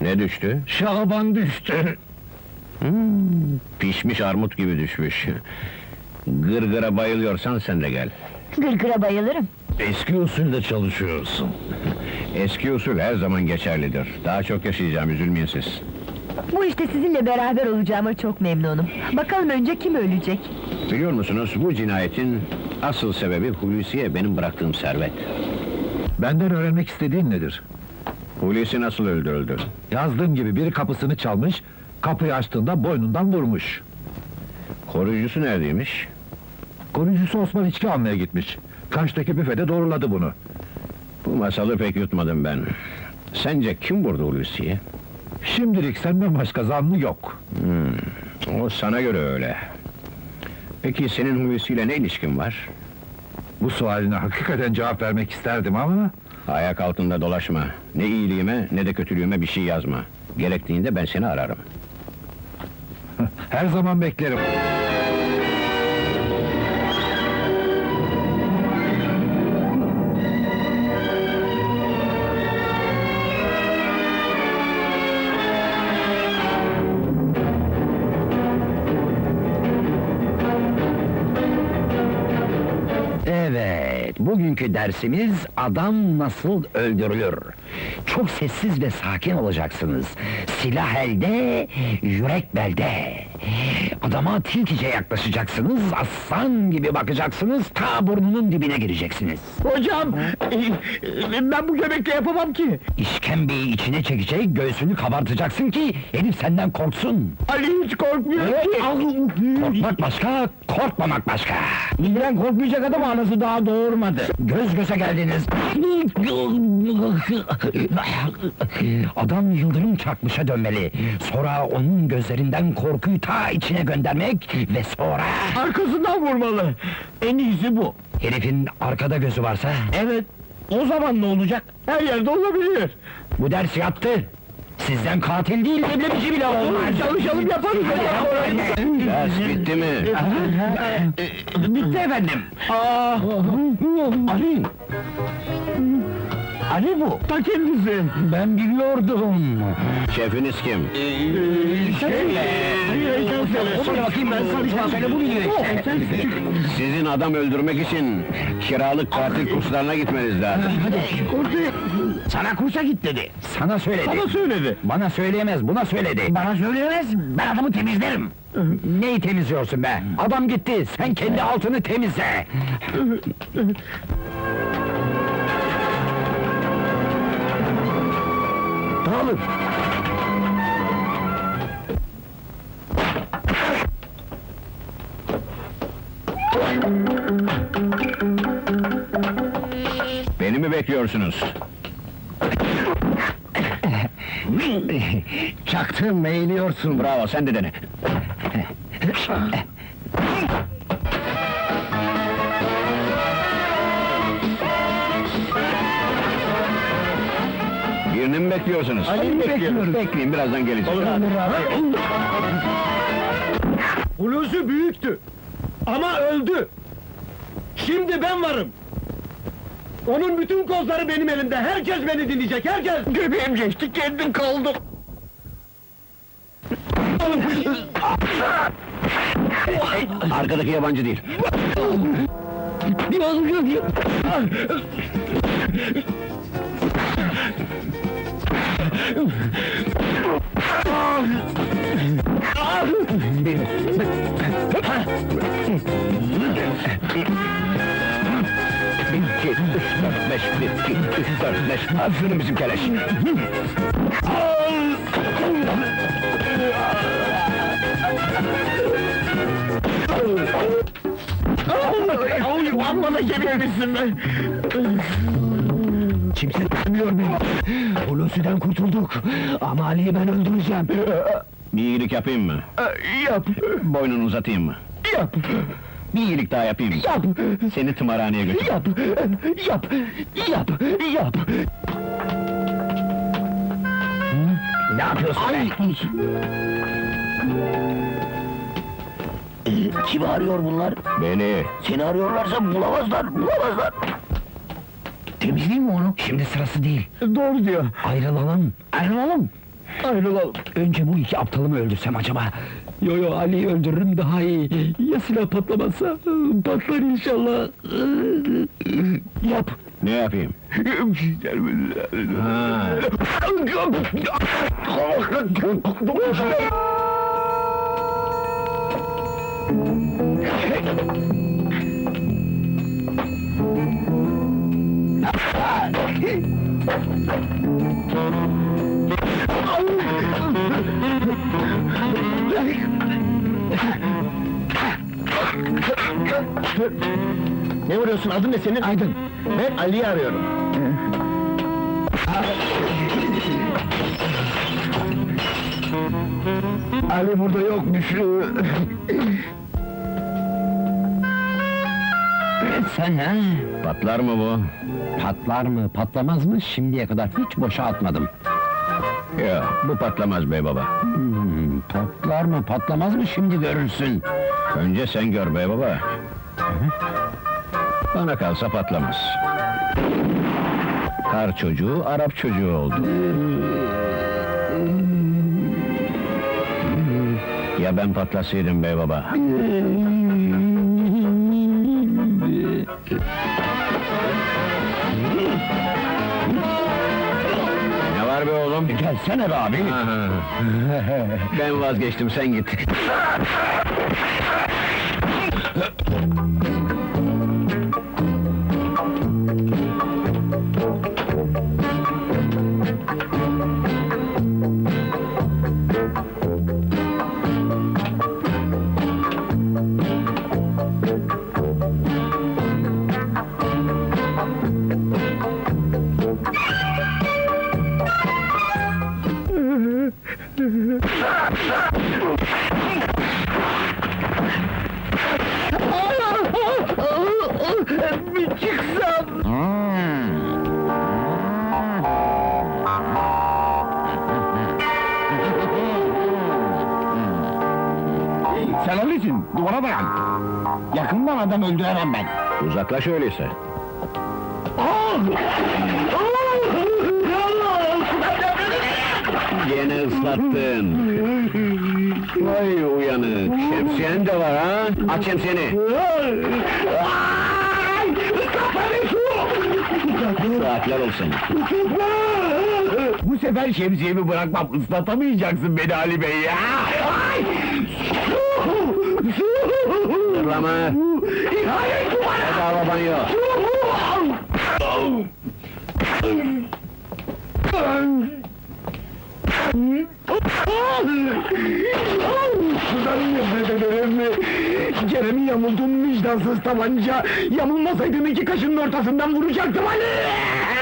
Ne düştü? Şaban düştü. Pişmiş armut gibi düşmüş. Gırgıra bayılıyorsan sen de gel. Gırgıra bayılırım. Eski usulde çalışıyorsun. Eski usul her zaman geçerlidir. Daha çok yaşayacağım, üzülmeyin siz. Bu işte sizinle beraber olacağıma çok memnunum. Bakalım önce kim ölecek? Biliyor musunuz, bu cinayetin asıl sebebi Hulusi'ye benim bıraktığım servet. Benden öğrenmek istediğin nedir? Hulusi nasıl öldürüldü? Yazdığım gibi biri kapısını çalmış, kapıyı açtığında boynundan vurmuş. Koruyucusu neredeymiş? Koruyucusu Osman içki almaya gitmiş. Karşıdaki büfede doğruladı bunu. Bu masalı pek yutmadım ben. Sence kim vurdu Hulusi'yi? Şimdilik senden başka zanlı yok. O sana göre öyle. Peki senin Hulusi'yle ne ilişkin var? Bu sualine hakikaten cevap vermek isterdim ama... Ayak altında dolaşma. Ne iyiliğime ne de kötülüğüme bir şey yazma. Gerektiğinde ben seni ararım. Her zaman beklerim. Evet, bugünkü dersimiz adam nasıl öldürülür. Çok sessiz ve sakin olacaksınız. Silah elde, yürek belde. Adama tilkice yaklaşacaksınız, aslan gibi bakacaksınız, ta burnunun dibine gireceksiniz. Hocam, ben bu göbekle yapamam ki. İşkembeyi içine çekecek, göğsünü kabartacaksın ki herif senden korksun. Ali hiç korkmuyor Korkmak başka, korkmamak başka. İlgilen korkmayacak adam anası daha doğurmadı. Göz göze geldiniz. Adam yıldırım çarpmışa dönmeli. Sonra onun gözlerinden korkuyu ta içine göndermek ve sonra... Arkasından vurmalı. En iyisi bu. Herifin arkada gözü varsa Evet, o zaman ne olacak? Her yerde olabilir. bu ders yattı. Sizden katil değil, leblebici bile olmaz. Çalışalım yaparız Ders bitti mi? Bitti efendim. Aa, Ali. Ali bu. Ta kendisi. Ben biliyordum. Şefiniz kim? Şey, Söyle bakayım ben sana söyle bu biliyor işte. Sizin adam öldürmek için kiralık katil kurslarına gitmeniz lazım. Sana kursa git dedi. Sana söyledi. Sana söyledi. Bana söyleyemez, buna söyledi. Bana söyleyemez, ben adamı temizlerim. Neyi temizliyorsun be? Adam gitti, sen kendi altını temizle. Dağılın. Beni mi bekliyorsunuz? Çaktın, eğiliyorsun. Bravo, sen de dene. Birini mi bekliyorsunuz? Ali'yi bekliyoruz. Bekleyin, birazdan gelecek. Hulusi büyüktü. Ama öldü. Şimdi ben varım. Onun bütün kozları benim elimde. Herkes beni dinleyecek, herkes! Göbeğim geçti, kendim kaldım. Arkadaki yabancı değil. İki, bir, iki, üç, dört, beş. Aferin bizim keleş. Amma da gebermişsin be! Kimse tanımıyor beni. Hulusi'den kurtulduk. Ama Ali'yi ben öldüreceğim. Bir iyilik yapayım mı? Yap, Boynunu uzatayım mı? yap, Bir iyilik daha yapayım mı? yap, Seni tımarhaneye götür. yap, yap, yap, yap! Ne yapıyorsun be? Kimi arıyor bunlar? Beni. Seni arıyorlarsa bulamazlar, bulamazlar! Temizleyeyim mi onu? Şimdi sırası değil. Doğru diyor. Ayrılalım. Ayrılalım. Ayrılalım. Önce bu iki aptalı mı öldürsem acaba? Yo yo Ali'yi öldürürüm daha iyi. Ya silah patlamazsa? Patlar inşallah. Yap. Ne yapayım? Ha. Ne vuruyorsun? Adın ne senin? Aydın. Ben Ali'yi arıyorum. Ali burada yokmuş. Sen ha? Patlar mı bu? Patlar mı patlamaz mı şimdiye kadar hiç boşa atmadım. Ya bu patlamaz bey baba. Hmm, patlar mı patlamaz mı şimdi görürsün. Önce sen gör bey baba. Bana kalsa patlamaz. Kar çocuğu, Arap çocuğu oldu. Ya ben patlasaydım bey baba? Var be oğlum? Gelsene be abi. Ben vazgeçtim, sen git. Sen öylesin, duvara dayan. Yakından adam öldüremem ben. Uzaklaş öyleyse. Gene ıslattın. Vay uyanık, şemsiyen de var ha? Aç şemsiyeni. Saatler olsun. Bu sefer şemsiyemi bırakmam, ıslatamayacaksın beni Ali Bey ya! Zırlama. Bedava banyo. Şuradan nefret ederim! Kerem'in yamulduğum vicdansız tabanca, yamulmasaydım iki kaşının ortasından vuracaktım Ali!